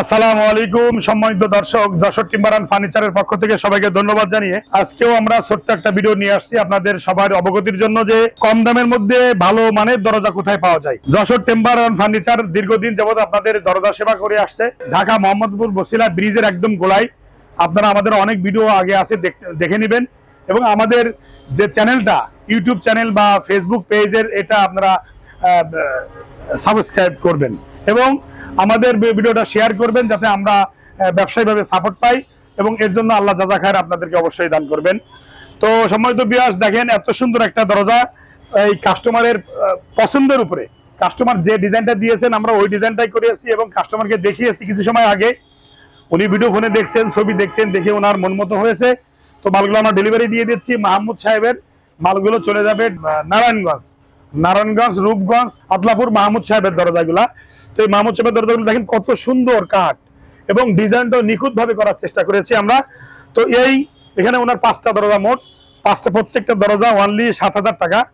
আসসালামু আলাইকুম, সম্মানিত দর্শক, যশোর টিম্বারান ফার্নিচারের পক্ষ থেকে সবাইকে ধন্যবাদ জানিয়ে আজকেও আমরা ছোট্ট একটা ভিডিও নিয়ে আসছি আপনাদের সবার অবগতির জন্য যে কম দামের মধ্যে ভালো মানের দরজা কোথায় পাওয়া যায়। যশোর টিম্বারান ফার্নিচার দীর্ঘদিন যাবত আপনাদের দরজা সেবা করে আসছে। ঢাকা মোহাম্মদপুর বসিলা ব্রিজের একদম গোলায়। আপনারা আমাদের অনেক ভিডিও আগে আছে দেখে নেবেন। এবং আমাদের যে চ্যানেলটা ইউটিউব চ্যানেল বা ফেসবুক পেজের এটা আপনারা সাবস্ক্রাইব করবেন এবং আমাদের ভিডিওটা শেয়ার করবেন যাতে আমরা আহ, ব্যবসায়িকভাবে সাপোর্ট পাই এবং এর জন্য আল্লাহ জাজা খায়ের আপনাদেরকে অবশ্যই দান করবেন। তো সম্মানিত বিয়াস দেখেন এত সুন্দর একটা দরজা এই কাস্টমারের পছন্দের উপরে। কাস্টমার যে ডিজাইনটা দিয়েছেন আমরা ওই ডিজাইনটাই করিয়েছি এবং কাস্টমারকে দেখিয়েছি কিছু সময় আগে। উনি ভিডিও ফোনে দেখছেন ছবি দেখছেন দেখে ওনার মন মতো হয়েছে। তো মালগুলো আমরা ডেলিভারি দিয়ে দিচ্ছি। মাহমুদ সাহেবের মালগুলো চলে যাবে নারায়ণগঞ্জ। নারায়ণগঞ্জ, রূপগঞ্জ আতলাপুর মাহমুদ সাহেবের দরজাগুলা। তো এই মাহমুদ সাহেবের দরজাগুলো দেখেন কত সুন্দর কাঠ এবং ডিজাইনটা নিখুঁত ভাবে করার চেষ্টা করেছি আমরা। তো এই, এখানে ওনার পাঁচটা দরজা মোট। পাঁচটা প্রত্যেকটা দরজা অনলি সাত হাজার টাকা।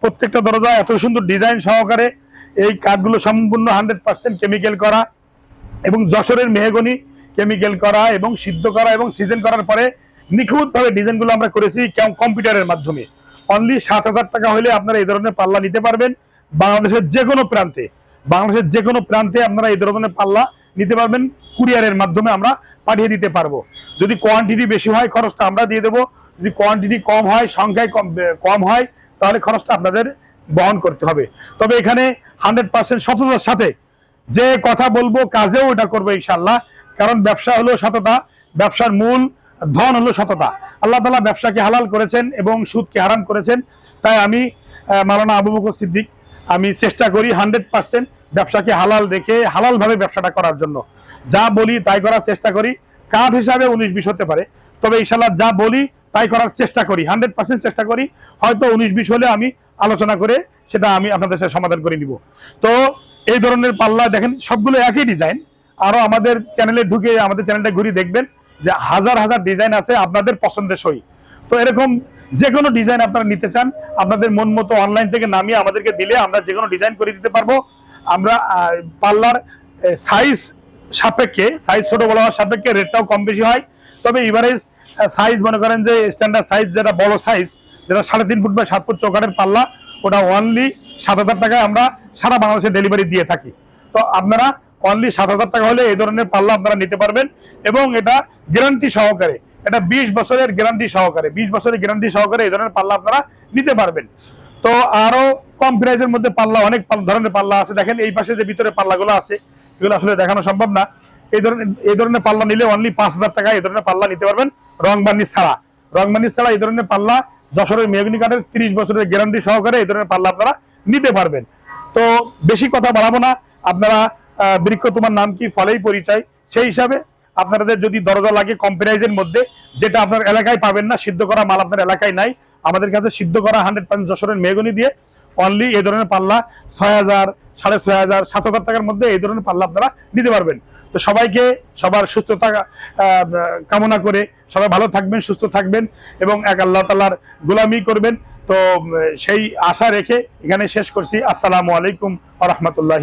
প্রত্যেকটা দরজা এত সুন্দর ডিজাইন সহকারে এই কাঠগুলো সম্পূর্ণ হান্ড্রেড পার্সেন্ট কেমিক্যাল করা এবং যশোরের মেহগনি কেমিক্যাল করা এবং সিদ্ধ করা এবং সিজন করার পরে নিখুঁত ভাবে ডিজাইনগুলো আমরা করেছি কেম- কম্পিউটারের মাধ্যমে। অনলি সাত হাজার টাকা হলে আপনারা এই ধরনের পাল্লা নিতে পারবেন। বাংলাদেশের যে কোনো প্রান্তে, বাংলাদেশের যে কোনো প্রান্তে আপনারা এই ধরনের পাল্লা নিতে পারবেন। কুরিয়ারের মাধ্যমে আমরা পাঠিয়ে দিতে পারব। যদি কোয়ান্টিটি বেশি হয়, খরচটা আমরা দিয়ে দেবো। যদি কোয়ান্টিটি কম হয়, সংখ্যায় কম কম হয়, তাহলে খরচটা আপনাদের বহন করতে হবে। তবে এখানে হান্ড্রেড পার্সেন্ট সততার সাথে যে কথা বলব, কাজেও এটা করব ইনশাল্লাহ কারণ ব্যবসা হলো সততা, ব্যবসার মূল ধন হলো সততা। আল্লাহ তালা ব্যবসাকে হালাল করেছেন এবং সুদকে হারাম করেছেন। তাই আমি মালানা আবু বকর সিদ্দিক, আমি চেষ্টা করি হান্ড্রেড পার্সেন্ট ব্যবসাকে হালাল রেখে হালাল ভাবে ব্যবসাটা করার জন্য। যা বলি তাই করার চেষ্টা করি। কাঠ হিসাবে উনিশ বিশ হতে পারে। তবে ইনশাল্লাহ যা বলি তাই করার চেষ্টা করি। হান্ড্রেড পার্সেন্ট চেষ্টা করি। হয়তো উনিশ বিশ হলে আমি আলোচনা করে সেটা আমি আপনাদের সাথে সমাধান করে নিব। তো এই ধরনের পাল্লা দেখেন, সবগুলো একই ডিজাইন আরও আমাদের চ্যানেলে ঢুকে আমাদের চ্যানেলটা ঘুরে দেখবেন। যে হাজার হাজার ডিজাইন আছে আপনাদের পছন্দের সই। তো এরকম যে কোনো ডিজাইন আপনারা নিতে চান আপনাদের মন মতো অনলাইন থেকে নামিয়ে আমাদেরকে দিলে আমরা যে কোনো ডিজাইন করে দিতে পারব। আমরা আহ, পাল্লার সাইজ সাপেক্ষে সাইজ ছোট বড় হওয়ার সাপেক্ষে রেটটাও কম বেশি হয়। তবে এভারেজ সাইজ মনে করেন যে স্ট্যান্ডার্ড সাইজ যেটা বড় সাইজ যেটা সাড়ে তিন ফুট বা সাত ফুট চৌকাটের পাল্লা ওটা অনলি সাত হাজার টাকায় আমরা সারা বাংলাদেশে ডেলিভারি দিয়ে থাকি। তো আপনারা অনলি সাত হাজার টাকা হলে এই ধরনের পাল্লা আপনারা নিতে পারবেন এবং এটা গ্যারান্টি সহকারে, এটা বিশ বছরের গ্যারান্টি সহকারে, বিশ বছরের গ্যারান্টি সহকারে এই ধরনের পাল্লা আপনারা নিতে পারবেন। তো আরও কম প্রাইজের মধ্যে পাল্লা, অনেক ধরনের পাল্লা আছে। দেখেন এই পাশে যে ভিতরে পাল্লাগুলো আছে, এগুলো আসলে দেখানো সম্ভব না। এই ধরনের এই ধরনের পাল্লা নিলে অনলি পাঁচ হাজার টাকা এই ধরনের পাল্লা নিতে পারবেন রং বার্নিশ ছাড়া। রং বার্নিশ ছাড়া এই ধরনের পাল্লা যশোরের মেহগনি কাঠের তিরিশ বছরের গ্যারান্টি সহকারে এই ধরনের পাল্লা আপনারা নিতে পারবেন। তো বেশি কথা বাড়াবো না। আপনারা বৃক্ষ তোমার নাম কি, ফলেই পরিচয়। সেই হিসাবে আপনাদের যদি দরজা লাগে কম্পিরাইজের মধ্যে, যেটা আপনার এলাকায় পাবেন না, সিদ্ধ করা মাল আপনার এলাকায় নাই। আমাদের কাছে সিদ্ধ করা হান্ড্রেড পার্সেন্ট যশোরের মেহগনি দিয়ে অনলি এই ধরনের পাল্লা ছয় হাজার, সাড়ে ছয় হাজার, সাত হাজার টাকার মধ্যে এই ধরনের পাল্লা আপনারা নিতে পারবেন। তো সবাইকে সবার সুস্থতা কামনা করে সবাই ভালো থাকবেন, সুস্থ থাকবেন এবং এক আল্লাহ তালার গোলামি করবেন। তো সেই আশা রেখে এখানে শেষ করছি। আসসালামু আলাইকুম আ রহমতুল্লাহ